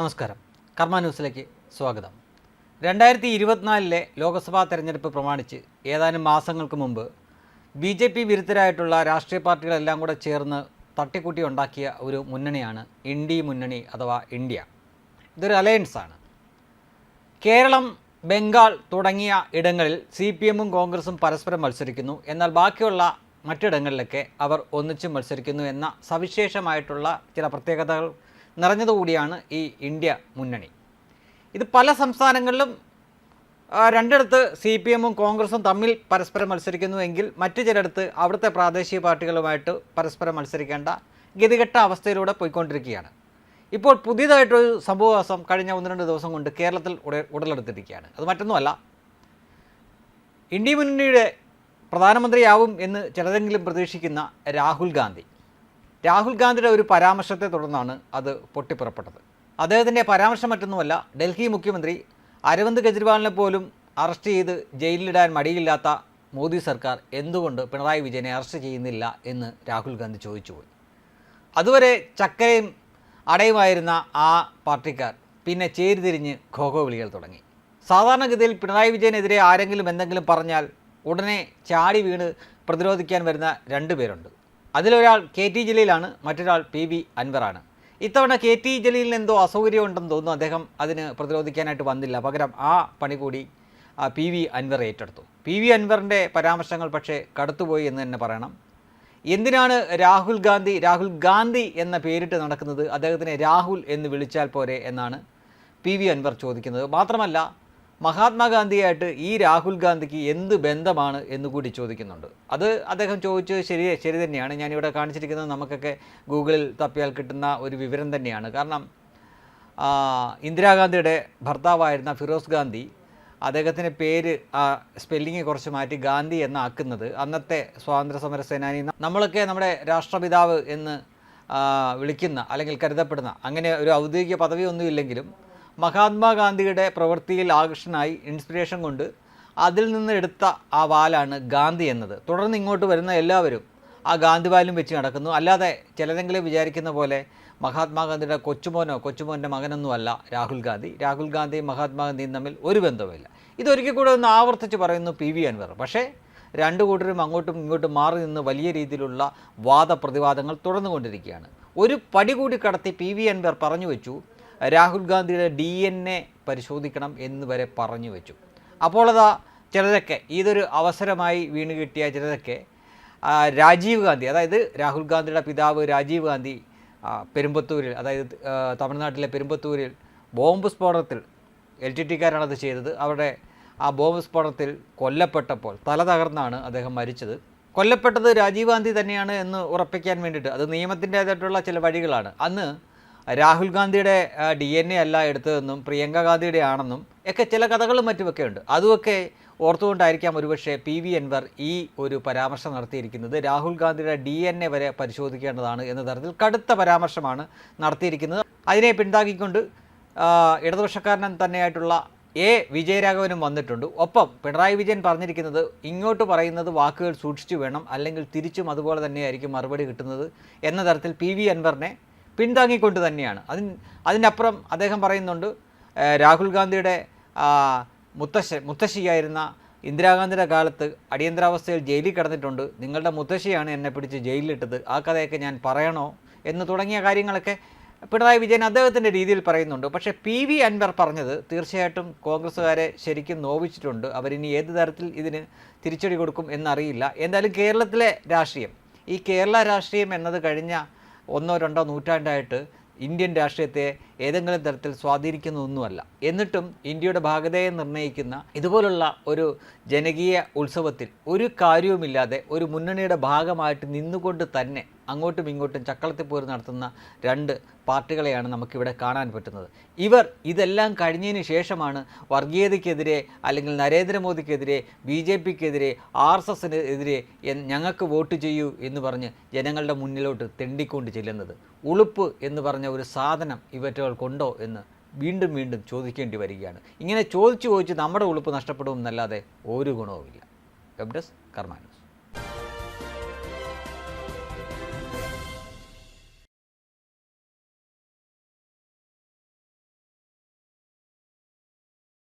നമസ്കാരം. കർമ്മ ന്യൂസിലേക്ക് സ്വാഗതം. രണ്ടായിരത്തി ഇരുപത്തിനാലിലെ ലോക്സഭാ തെരഞ്ഞെടുപ്പ് പ്രമാണിച്ച് ഏതാനും മാസങ്ങൾക്ക് മുമ്പ് ബി ജെ പി വിരുദ്ധരായിട്ടുള്ള രാഷ്ട്രീയ പാർട്ടികളെല്ലാം കൂടെ ചേർന്ന് തട്ടിക്കൂട്ടി ഉണ്ടാക്കിയ ഒരു മുന്നണിയാണ് ഇൻഡി മുന്നണി അഥവാ ഇന്ത്യ. ഇതൊരു അലയൻസാണ് കേരളം ബംഗാൾ തുടങ്ങിയ ഇടങ്ങളിൽ സി പി എമ്മും കോൺഗ്രസും പരസ്പരം മത്സരിക്കുന്നു. എന്നാൽ ബാക്കിയുള്ള മറ്റിടങ്ങളിലൊക്കെ അവർ ഒന്നിച്ച് മത്സരിക്കുന്നു എന്ന സവിശേഷമായിട്ടുള്ള ചില പ്രത്യേകതകൾ നിറഞ്ഞതുകൂടിയാണ് ഈ ഇന്ത്യ മുന്നണി. ഇത് പല സംസ്ഥാനങ്ങളിലും രണ്ടിടത്ത് സി പി എമ്മും കോൺഗ്രസും തമ്മിൽ പരസ്പരം മത്സരിക്കുന്നുവെങ്കിൽ മറ്റു ചിലയിടത്ത് അവിടുത്തെ പ്രാദേശിക പാർട്ടികളുമായിട്ട് പരസ്പരം മത്സരിക്കേണ്ട ഗതികെട്ട അവസ്ഥയിലൂടെ പോയിക്കൊണ്ടിരിക്കുകയാണ്. ഇപ്പോൾ പുതിയതായിട്ടൊരു സംഭവവാസം കഴിഞ്ഞ ഒന്ന് രണ്ട് ദിവസം കൊണ്ട് കേരളത്തിൽ ഉട- ഉടലെടുത്തിരിക്കുകയാണ്. അത് മറ്റൊന്നുമല്ല. ഇന്ത്യ മുന്നണിയുടെ പ്രധാനമന്ത്രിയാവും എന്ന് ചിലരെങ്കിലും പ്രതീക്ഷിക്കുന്ന രാഹുൽ ഗാന്ധി. രാഹുൽ ഗാന്ധിയുടെ ഒരു പരാമർശത്തെ തുടർന്നാണ് അത് പൊട്ടിപ്പുറപ്പെട്ടത്. അദ്ദേഹത്തിന്റെ പരാമർശം മറ്റൊന്നുമല്ല ഡൽഹി മുഖ്യമന്ത്രി അരവിന്ദ് കെജ്രിവാളിനെ പോലും അറസ്റ്റ് ചെയ്ത് ജയിലിലിടാൻ മടിയില്ലാത്ത മോദി സർക്കാർ എന്തുകൊണ്ട് പിണറായി വിജയനെ അറസ്റ്റ് ചെയ്യുന്നില്ല എന്ന് രാഹുൽ ഗാന്ധി ചോദിച്ചുപോയി. അതുവരെ ചക്കരയും അടയുമായിരുന്ന ആ പാർട്ടിക്കാർ പിന്നെ ചേരിതിരിഞ്ഞ് ഖോഖോ വിളികൾ തുടങ്ങി. സാധാരണഗതിയിൽ പിണറായി വിജയനെതിരെ ആരെങ്കിലും എന്തെങ്കിലും പറഞ്ഞാൽ ഉടനെ ചാടി വീണ് പ്രതിരോധിക്കാൻ വരുന്ന രണ്ട് പേരുണ്ട്. അതിലൊരാൾ കെ ടി ജലീലാണ് മറ്റൊരാൾ പി വി അൻവറാണ്. ഇത്തവണ കെ ടി ജലീലിന് എന്തോ അസൗകര്യം ഉണ്ടെന്ന് തോന്നുന്നു. അദ്ദേഹം അതിന് പ്രതിരോധിക്കാനായിട്ട് വന്നില്ല. പകരം ആ പണി കൂടി പി വി അൻവർ ഏറ്റെടുത്തു. പി വി അൻവറിന്റെ പരാമർശങ്ങൾ പക്ഷേ കടുത്തുപോയി എന്ന് തന്നെ പറയണം. എന്തിനാണ് രാഹുൽ ഗാന്ധി രാഹുൽ ഗാന്ധി എന്ന പേരിട്ട് നടക്കുന്നത്? അദ്ദേഹത്തിനെ രാഹുൽ എന്ന് വിളിച്ചാൽ പോരെ എന്നാണ് പി വി അൻവർ ചോദിക്കുന്നത്. മാത്രമല്ല മഹാത്മാഗാന്ധിയായിട്ട് ഈ രാഹുൽ ഗാന്ധിക്ക് എന്ത് ബന്ധമാണ് എന്ന് കൂടി ചോദിക്കുന്നുണ്ട്. അത് അദ്ദേഹം ചോദിച്ചത് ശരി ശരി തന്നെയാണ്. ഞാനിവിടെ കാണിച്ചിരിക്കുന്നത് നമുക്കൊക്കെ ഗൂഗിളിൽ തപ്പിയാൽ കിട്ടുന്ന ഒരു വിവരം തന്നെയാണ്. കാരണം ഇന്ദിരാഗാന്ധിയുടെ ഭർത്താവായിരുന്ന ഫിറോസ് ഗാന്ധി അദ്ദേഹത്തിന്റെ പേര് ആ, സ്പെല്ലിങ് കുറച്ച് മാറ്റി ഗാന്ധി എന്നാക്കുന്നത് അന്നത്തെ സ്വാതന്ത്ര്യ സമര സേനാനി നമ്മളൊക്കെ നമ്മുടെ രാഷ്ട്രപിതാവ് എന്ന് വിളിക്കുന്ന അല്ലെങ്കിൽ കരുതപ്പെടുന്ന അങ്ങനെ ഒരു ഔദ്യോഗിക പദവി ഇല്ലെങ്കിലും മഹാത്മാഗാന്ധിയുടെ പ്രവൃത്തിയിൽ ആകർഷനായി ഇൻസ്പിറേഷൻ കൊണ്ട് അതിൽ നിന്ന് എടുത്ത ആ വാലാണ് ഗാന്ധി എന്നത്. തുടർന്ന് ഇങ്ങോട്ട് വരുന്ന എല്ലാവരും ആ ഗാന്ധി ഗാന്ധിവാലും വെച്ച് നടക്കുന്നു. അല്ലാതെ ചിലരെങ്കിലും വിചാരിക്കുന്ന പോലെ മഹാത്മാഗാന്ധിയുടെ കൊച്ചുമോനോ കൊച്ചുമോന്റെ മകനൊന്നുമല്ല രാഹുൽ ഗാന്ധി. രാഹുൽ ഗാന്ധിയും മഹാത്മാഗാന്ധിയും തമ്മിൽ ഒരു ബന്ധവുമില്ല. ഇതൊരിക്കൽ കൂടെ ഒന്ന് ആവർത്തിച്ച് പറയുന്നു പി വി അൻവർ. പക്ഷേ രണ്ടു കൂട്ടരും അങ്ങോട്ടും ഇങ്ങോട്ടും മാറി നിന്ന് വലിയ രീതിയിലുള്ള വാദപ്രതിവാദങ്ങൾ തുടർന്നുകൊണ്ടിരിക്കുകയാണ്. ഒരു പടി കൂടി കടത്തി പി വി അൻവർ പറഞ്ഞു വെച്ചു രാഹുൽ ഗാന്ധിയുടെ ഡി എൻ എ പരിശോധിക്കണം എന്ന് വരെ പറഞ്ഞു വെച്ചു. അപ്പോൾ അതാ ചിലതൊക്കെ ഇതൊരു അവസരമായി വീണ് കിട്ടിയ ചിലരൊക്കെ ആ, രാജീവ് ഗാന്ധി അതായത് രാഹുൽ ഗാന്ധിയുടെ പിതാവ് രാജീവ് ഗാന്ധി പെരുമ്പത്തൂരിൽ അതായത് തമിഴ്നാട്ടിലെ പെരുമ്പത്തൂരിൽ ബോംബ് സ്ഫോടനത്തിൽ എൽ ടി ടിക്കാരാണ് അത് ചെയ്തത്. അവരുടെ ആ ബോംബ് സ്ഫോടനത്തിൽ കൊല്ലപ്പെട്ടപ്പോൾ തല തകർന്നാണ് അദ്ദേഹം മരിച്ചത്. കൊല്ലപ്പെട്ടത് രാജീവ് ഗാന്ധി തന്നെയാണ് എന്ന് ഉറപ്പിക്കാൻ വേണ്ടിയിട്ട്. അത് നിയമത്തിന്റേതായിട്ടുള്ള ചില വഴികളാണ്. അന്ന് രാഹുൽ ഗാന്ധിയുടെ ഡി എൻ എ അല്ല എടുത്തതെന്നും പ്രിയങ്ക ഗാന്ധിയുടെ ആണെന്നും ഒക്കെ ചില കഥകളും മറ്റുമൊക്കെ ഉണ്ട് അതുമൊക്കെ ഓർത്തുകൊണ്ടായിരിക്കാം ഒരുപക്ഷെ പി വി അൻവർ ഈ ഒരു പരാമർശം നടത്തിയിരിക്കുന്നത്. രാഹുൽ ഗാന്ധിയുടെ ഡി എൻ എ വരെ പരിശോധിക്കേണ്ടതാണ് എന്ന തരത്തിൽ കടുത്ത പരാമർശമാണ് നടത്തിയിരിക്കുന്നത്. അതിനെ പിന്താക്കിക്കൊണ്ട് ആ, ഇടതുപക്ഷക്കാരൻ തന്നെയായിട്ടുള്ള എ വിജയരാഘവനും വന്നിട്ടുണ്ട്. ഒപ്പം പിണറായി വിജയൻ പറഞ്ഞിരിക്കുന്നത് ഇങ്ങോട്ട് പറയുന്നത് വാക്കുകൾ സൂക്ഷിച്ചു വേണം അല്ലെങ്കിൽ തിരിച്ചും അതുപോലെ തന്നെയായിരിക്കും മറുപടി കിട്ടുന്നത് എന്ന തരത്തിൽ പി വി അൻവറിനെ പിന്താങ്ങിക്കൊണ്ട് തന്നെയാണ്. അതിന് അതിനപ്പുറം അദ്ദേഹം പറയുന്നുണ്ട് രാഹുൽ ഗാന്ധിയുടെ മുത്തശ്ശ മുത്തശ്ശിയായിരുന്ന ഇന്ദിരാഗാന്ധിയുടെ കാലത്ത് അടിയന്തരാവസ്ഥയിൽ ജയിലിൽ കിടന്നിട്ടുണ്ട്. നിങ്ങളുടെ മുത്തശ്ശിയാണ് എന്നെ പിടിച്ച് ജയിലിലിട്ടത്. ആ കഥയൊക്കെ ഞാൻ പറയണോ എന്ന് തുടങ്ങിയ കാര്യങ്ങളൊക്കെ പിണറായി വിജയൻ അദ്ദേഹത്തിന്റെ രീതിയിൽ പറയുന്നുണ്ട്. പക്ഷേ പി വി അൻവർ പറഞ്ഞത് തീർച്ചയായിട്ടും കോൺഗ്രസ്സുകാരെ ശരിക്കും നോവിച്ചിട്ടുണ്ട്. അവരിനി ഏത് തരത്തിൽ ഇതിന് തിരിച്ചടി കൊടുക്കും എന്നറിയില്ല. എന്തായാലും കേരളത്തിലെ രാഷ്ട്രീയം ഈ കേരള രാഷ്ട്രീയം എന്നത് കഴിഞ്ഞ ഒന്നോ രണ്ടോ നൂറ്റാണ്ടായിട്ട് ഇന്ത്യൻ രാഷ്ട്രീയത്തെ ഏതെങ്കിലും തരത്തിൽ സ്വാധീനിക്കുന്നതൊന്നുമല്ല. എന്നിട്ടും ഇന്ത്യയുടെ ഭാഗതയെ നിർണയിക്കുന്ന ഇതുപോലുള്ള ഒരു ജനകീയ ഉത്സവത്തിൽ ഒരു കാര്യവുമില്ലാതെ ഒരു മുന്നണിയുടെ ഭാഗമായിട്ട് നിന്നുകൊണ്ട് തന്നെ അങ്ങോട്ടും ഇങ്ങോട്ടും ചക്കളത്തിപ്പോര് നടത്തുന്ന രണ്ട് പാർട്ടികളെയാണ് നമുക്കിവിടെ കാണാൻ പറ്റുന്നത്. ഇവർ ഇതെല്ലാം കഴിഞ്ഞതിന് ശേഷമാണ് വർഗീയതയ്ക്കെതിരെ അല്ലെങ്കിൽ നരേന്ദ്രമോദിക്കെതിരെ ബി ജെ പിക്കെതിരെ ആർ എസ് എസിന് എതിരെ ഞങ്ങൾക്ക് വോട്ട് ചെയ്യൂ എന്ന് പറഞ്ഞ് ജനങ്ങളുടെ മുന്നിലോട്ട് തെണ്ടിക്കൊണ്ട് ചെല്ലുന്നത്. ഉളുപ്പ് എന്ന് പറഞ്ഞ ഒരു സാധനം ഇവറ്റകൾക്കുണ്ടോ എന്ന് വീണ്ടും വീണ്ടും ചോദിക്കേണ്ടി വരികയാണ്. ഇങ്ങനെ ചോദിച്ചു ചോദിച്ച് നമ്മുടെ ഉളുപ്പ് നഷ്ടപ്പെടും എന്നല്ലാതെ ഒരു ഗുണവുമില്ല. Web desk കർമാനൂസ്